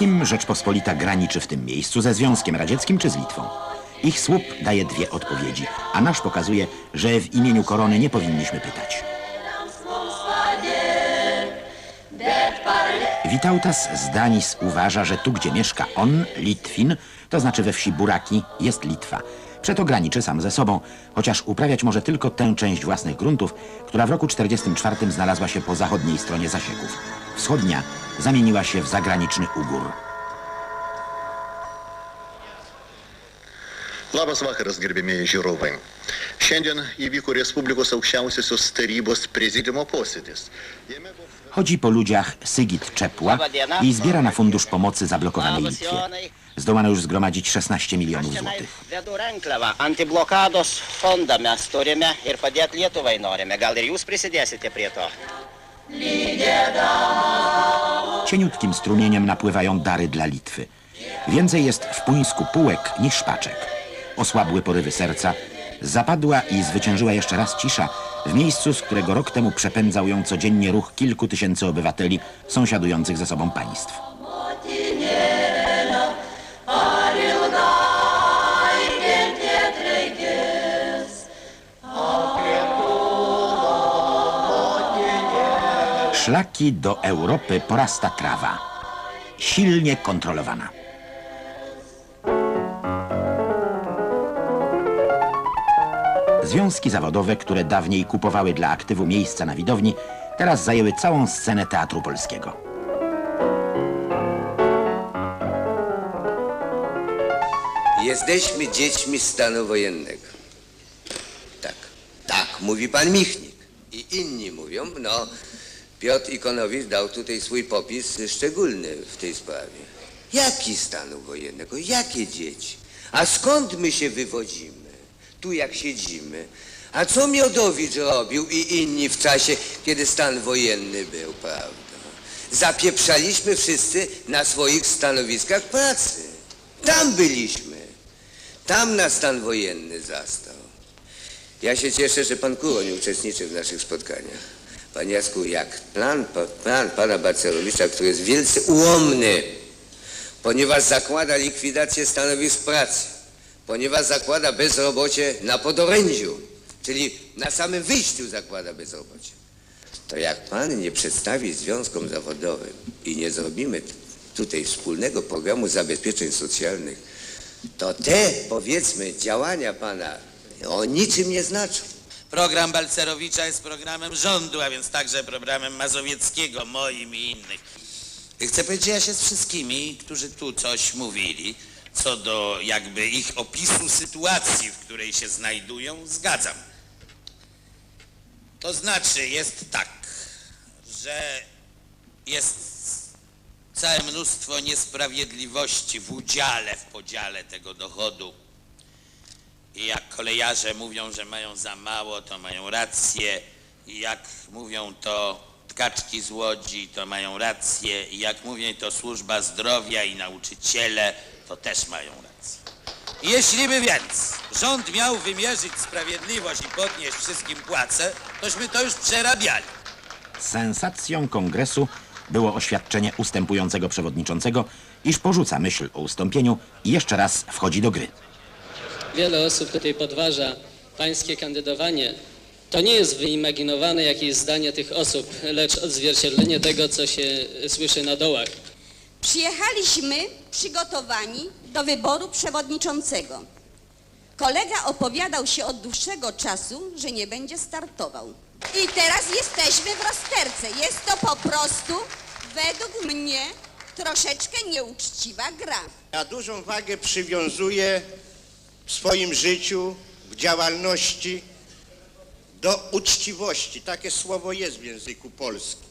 kim Rzeczpospolita graniczy w tym miejscu ze Związkiem Radzieckim czy z Litwą? Ich słup daje dwie odpowiedzi, a nasz pokazuje, że w imieniu korony nie powinniśmy pytać. Witautas z Danis uważa, że tu, gdzie mieszka on, Litwin, to znaczy we wsi Buraki, jest Litwa. Przeto graniczy sam ze sobą, chociaż uprawiać może tylko tę część własnych gruntów, która w roku 44 znalazła się po zachodniej stronie zasieków. Wschodnia zamieniła się w zagraniczny ugór. Labas vakaras, gerbėmėjai žiūrovai. Šiandien įvyko Respublikos aukščiausiosios tarybos prezidiumo posėdis. Chodzi po ludziach Sygit Czepła i zbiera na fundusz pomocy zablokowanej Litwie. Zdołano już zgromadzić 16 milionów złotych. vedu renkliavą antiblokados fondą mes turime ir padėti Lietuvai norime. Gal ir jūs prisidėsite prie to? Cieniutkim strumieniem napływają dary dla Litwy. Więcej jest w Puńsku półek niż szpaczek. Osłabły porywy serca. Zapadła i zwyciężyła jeszcze raz cisza w miejscu, z którego rok temu przepędzał ją codziennie ruch kilku tysięcy obywateli sąsiadujących ze sobą państw. Szlaki do Europy porasta trawa. Silnie kontrolowana. Związki zawodowe, które dawniej kupowały dla aktywu miejsca na widowni, teraz zajęły całą scenę Teatru Polskiego. Jesteśmy dziećmi stanu wojennego. Tak, tak, mówi pan Michnik. I inni mówią, no, Piotr Ikonowicz dał tutaj swój popis szczególny w tej sprawie. Jaki stanu wojennego? Jakie dzieci? A skąd my się wywodzimy? Tu jak siedzimy. A co Miodowicz robił i inni w czasie, kiedy stan wojenny był, prawda? Zapieprzaliśmy wszyscy na swoich stanowiskach pracy. Tam byliśmy. Tam nas stan wojenny zastał. Ja się cieszę, że pan Kuroń uczestniczy w naszych spotkaniach. Panie Jacku, jak plan, plan pana Balcerowicza, który jest wielce ułomny, ponieważ zakłada likwidację stanowisk pracy, ponieważ zakłada bezrobocie na podorędziu, czyli na samym wyjściu zakłada bezrobocie. To jak pan nie przedstawi związkom zawodowym i nie zrobimy tutaj wspólnego programu zabezpieczeń socjalnych, to te, powiedzmy, działania pana o niczym nie znaczą. Program Balcerowicza jest programem rządu, a więc także programem Mazowieckiego, moim i innych. Chcę powiedzieć, że ja się z wszystkimi, którzy tu coś mówili, co do jakby ich opisu sytuacji, w której się znajdują, zgadzam. To znaczy jest tak, że jest całe mnóstwo niesprawiedliwości w udziale, w podziale tego dochodu. I jak kolejarze mówią, że mają za mało, to mają rację. I jak mówią to tkaczki z Łodzi, to mają rację. I jak mówią to służba zdrowia i nauczyciele, to też mają rację. Jeśli by więc rząd miał wymierzyć sprawiedliwość i podnieść wszystkim płace, tośmy to już przerabiali. Sensacją kongresu było oświadczenie ustępującego przewodniczącego, iż porzuca myśl o ustąpieniu i jeszcze raz wchodzi do gry. Wiele osób tutaj podważa pańskie kandydowanie. To nie jest wyimaginowane jakieś zdanie tych osób, lecz odzwierciedlenie tego, co się słyszy na dołach. Przyjechaliśmy przygotowani do wyboru przewodniczącego. Kolega opowiadał się od dłuższego czasu, że nie będzie startował. I teraz jesteśmy w rozterce. Jest to po prostu, według mnie, troszeczkę nieuczciwa gra. Ja dużą wagę przywiązuję w swoim życiu, w działalności do uczciwości. Takie słowo jest w języku polskim.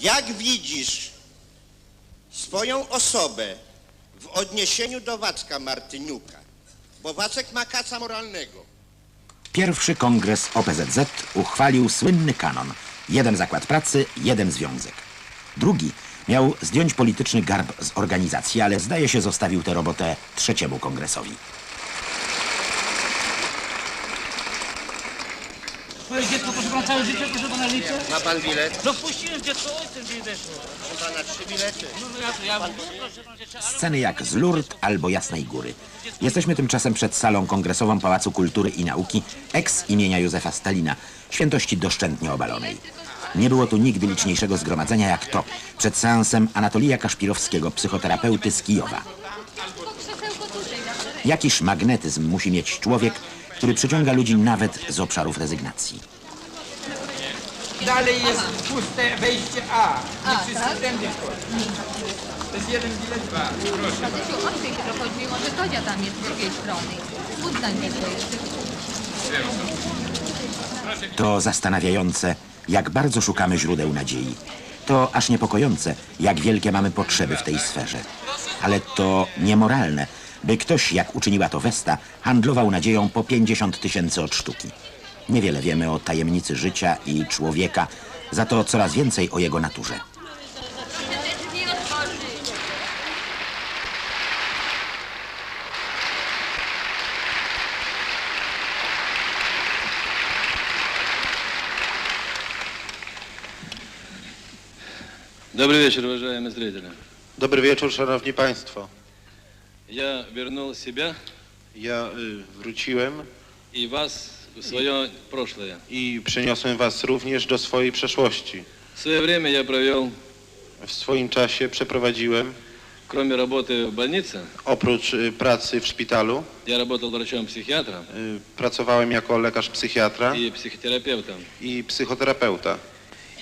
Jak widzisz swoją osobę w odniesieniu do Wacka Martyniuka, bo Wacek ma kaca moralnego, Pierwszy kongres OPZZ uchwalił słynny kanon. Jeden zakład pracy, jeden związek. Drugi miał zdjąć polityczny garb z organizacji, ale zdaje się zostawił tę robotę trzeciemu kongresowi. Moje dziecko, proszę pana, całe życie, proszę pana, liczę. Ma pan bilet? No wpuściłem dziecko, ojcem weszło. Proszę pana, trzy bilety. No, no ja, ja, proszę pana, dziecko, ale... Sceny jak z Lourdes albo Jasnej Góry. Jesteśmy tymczasem przed salą kongresową Pałacu Kultury i Nauki ex imienia Józefa Stalina, świętości doszczętnie obalonej. Nie było tu nigdy liczniejszego zgromadzenia jak to, przed seansem Anatolija Kaszpirowskiego, psychoterapeuty z Kijowa. Jakiż magnetyzm musi mieć człowiek, który przyciąga ludzi nawet z obszarów rezygnacji. Dalej jest puste wejście A. Nie wszyscy tędy wchodzą. To jest jeden bilet dwa. Proszę. Może Todzia tam jest z drugiej strony. To zastanawiające, jak bardzo szukamy źródeł nadziei. To aż niepokojące, jak wielkie mamy potrzeby w tej sferze. Ale to niemoralne, by ktoś, jak uczyniła to Westa, handlował nadzieją po 50 tysięcy od sztuki. Niewiele wiemy o tajemnicy życia i człowieka, za to coraz więcej o jego naturze. Dobry wieczór, uważajmy z Dobry wieczór, szanowni państwo. Я вернул себя Ja y, wróciłem и вас в свое прошлое. i przeniosłem was również do swojej przeszłości. В свое время я провел, W swoim czasie przeprowadziłem, кроме работы в больнице, oprócz y, pracy w szpitalu, я работал врачом-психиатром y, pracowałem jako lekarz psychiatra и психотерапевтом. i psychoterapeuta.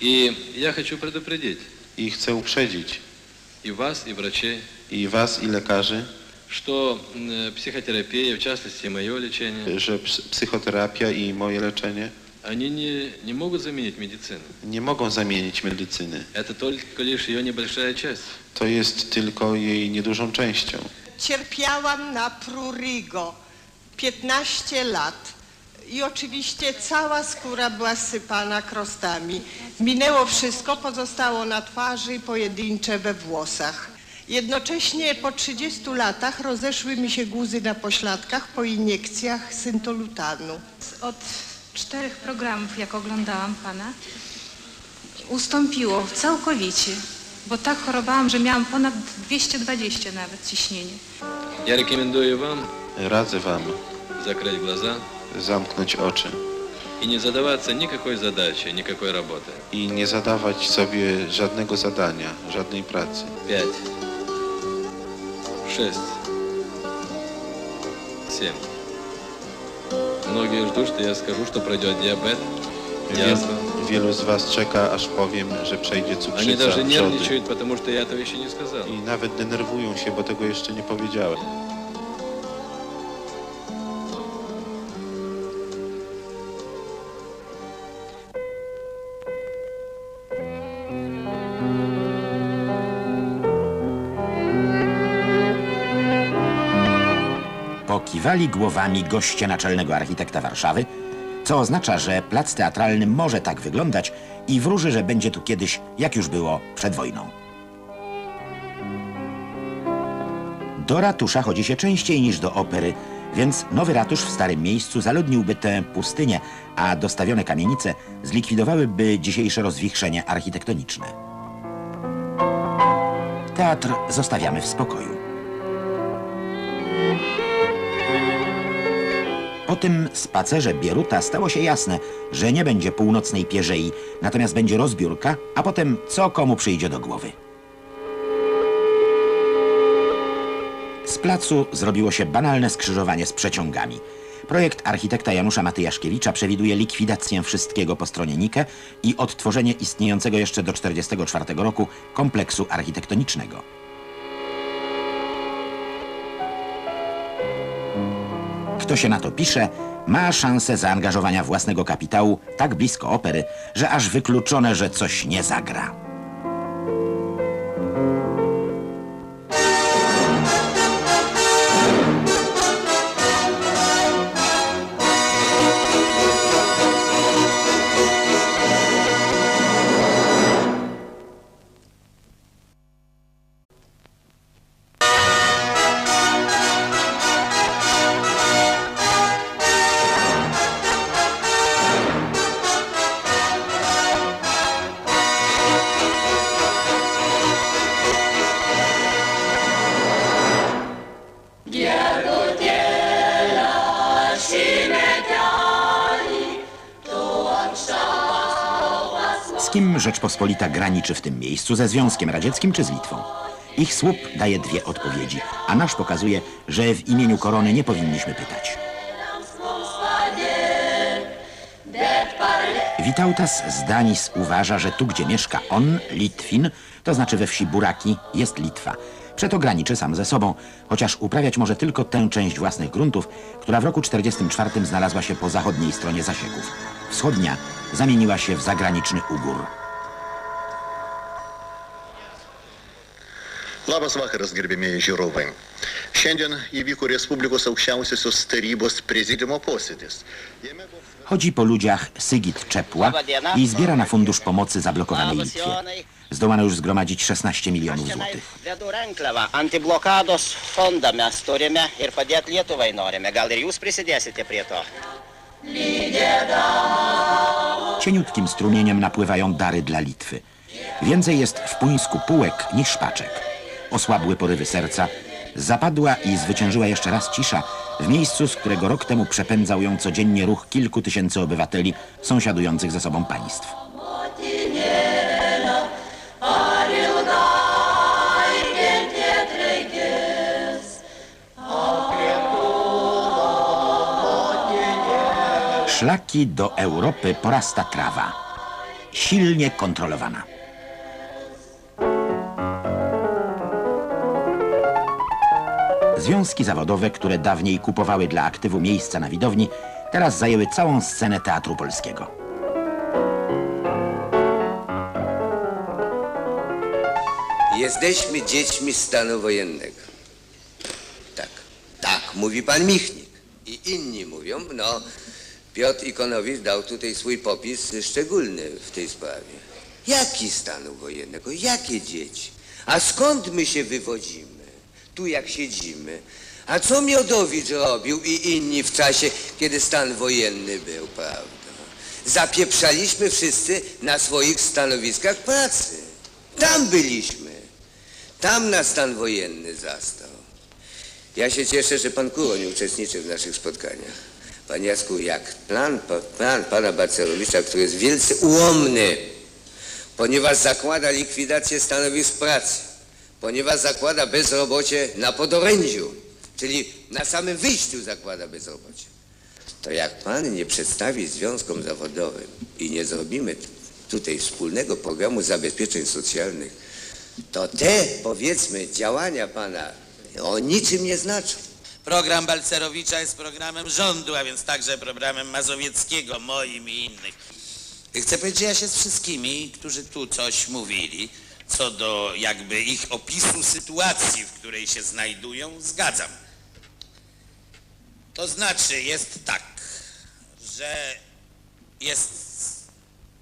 И я хочу предупредить I chcę uprzedzić и вас, и врачей, i was, i lekarzy, что м, психотерапия, в частности мое лечение, że ps- psychoterapia i moje leczenie они не, не могут заменить медицину. nie mogą zamienić medycyny. Это только лишь ее небольшая часть. To jest tylko jej niedużą częścią. Cierpiałam na prurigo 15 lat i oczywiście cała skóra była sypana krostami. Minęło wszystko, pozostało na twarzy pojedyncze we włosach. Jednocześnie po 30 latach rozeszły mi się guzy na pośladkach po iniekcjach syntolutanu. Od czterech programów, jak oglądałam Pana, ustąpiło całkowicie, bo tak chorowałam, że miałam ponad 220 nawet ciśnienie. Ja rekomenduję Wam, radzę Wam zakrać glaza, zamknąć oczy i nie zadawać nikakiej nikakiej roboty. I nie zadawać sobie żadnego zadania, żadnej pracy. 5 wszyscy. Всем. Многие ждут, что я скажу, что пройдет диабет. Wielu z Was czeka, aż powiem, że przejdzie cukrzyca, даже I nawet denerwują się, bo tego jeszcze nie powiedziałem. Pokiwali głowami goście naczelnego architekta Warszawy, co oznacza, że plac teatralny może tak wyglądać i wróży, że będzie tu kiedyś, jak już było przed wojną. Do ratusza chodzi się częściej niż do opery, więc nowy ratusz w starym miejscu zaludniłby tę pustynię, a dostawione kamienice zlikwidowałyby dzisiejsze rozwichrzenie architektoniczne. Teatr zostawiamy w spokoju. Po tym spacerze Bieruta stało się jasne, że nie będzie północnej pierzei, natomiast będzie rozbiórka, a potem co komu przyjdzie do głowy. Z placu zrobiło się banalne skrzyżowanie z przeciągami. Projekt architekta Janusza Matyjaszkiewicza przewiduje likwidację wszystkiego po stronie Nike i odtworzenie istniejącego jeszcze do 1944 roku kompleksu architektonicznego. Kto się na to pisze, ma szansę zaangażowania własnego kapitału tak blisko opery, że aż wykluczone, że coś nie zagra. Rzeczpospolita graniczy w tym miejscu ze Związkiem Radzieckim czy z Litwą? Ich słup daje dwie odpowiedzi, a nasz pokazuje, że w imieniu korony nie powinniśmy pytać. Witautas z Danis uważa, że tu, gdzie mieszka on, Litwin, to znaczy we wsi Buraki, jest Litwa. Przeto graniczy sam ze sobą, chociaż uprawiać może tylko tę część własnych gruntów, która w roku 44 znalazła się po zachodniej stronie zasieków. Wschodnia zamieniła się w zagraniczny ugór. Labas vakaras, gerbėmėjai žiūrovai. Šiandien įvyko Respublikos aukščiausiosios tarybos prezidiumo posėdis. Chodzi po ludziach Sygit Czepła i zbiera na fundusz pomocy zablokowanej Litwie. Zdołano już zgromadzić 16 milionów złotych. Vedu renkliavą antiblokados fondą mes turime ir padėti Lietuvai norime. Gal ir jūs prisidėsite prie to? Cieniutkim strumieniem napływają dary dla Litwy. Więcej jest w Puńsku półek niż szpaczek. Osłabły porywy serca, zapadła i zwyciężyła jeszcze raz cisza w miejscu, z którego rok temu przepędzał ją codziennie ruch kilku tysięcy obywateli sąsiadujących ze sobą państw. Szlaki do Europy porasta trawa. Silnie kontrolowana. Związki zawodowe, które dawniej kupowały dla aktywu miejsca na widowni, teraz zajęły całą scenę Teatru Polskiego. Jesteśmy dziećmi stanu wojennego. Tak, tak mówi pan Michnik. I inni mówią, no, Piotr Ikonowicz dał tutaj swój popis szczególny w tej sprawie. Jaki stanu wojennego? Jakie dzieci? A skąd my się wywodzimy? Tu jak siedzimy. A co Miodowicz robił i inni w czasie, kiedy stan wojenny był, prawda? Zapieprzaliśmy wszyscy na swoich stanowiskach pracy. Tam byliśmy. Tam nas stan wojenny zastał. Ja się cieszę, że pan Kuroń uczestniczy w naszych spotkaniach. Panie Jacku, jak plan, plan pana Balcerowicza, który jest wielce ułomny, ponieważ zakłada likwidację stanowisk pracy, ponieważ zakłada bezrobocie na podorędziu, czyli na samym wyjściu zakłada bezrobocie, to jak pan nie przedstawi związkom zawodowym i nie zrobimy tutaj wspólnego programu zabezpieczeń socjalnych, to te, powiedzmy, działania pana o niczym nie znaczą. Program Balcerowicza jest programem rządu, a więc także programem Mazowieckiego, moim i innych. Chcę powiedzieć, że ja się z wszystkimi, którzy tu coś mówili, co do jakby ich opisu sytuacji, w której się znajdują, zgadzam. To znaczy jest tak, że jest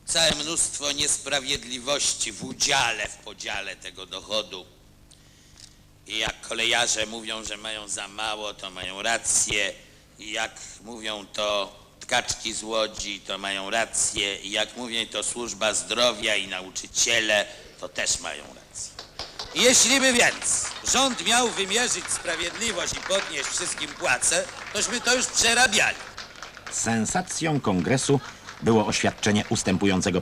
całe mnóstwo niesprawiedliwości w udziale, w podziale tego dochodu. I jak kolejarze mówią, że mają za mało, to mają rację. I jak mówią to tkaczki z Łodzi, to mają rację. I jak mówią to służba zdrowia i nauczyciele, to też mają rację. Jeśli by więc rząd miał wymierzyć sprawiedliwość i podnieść wszystkim płace, tośmy to już przerabiali. Sensacją kongresu było oświadczenie ustępującego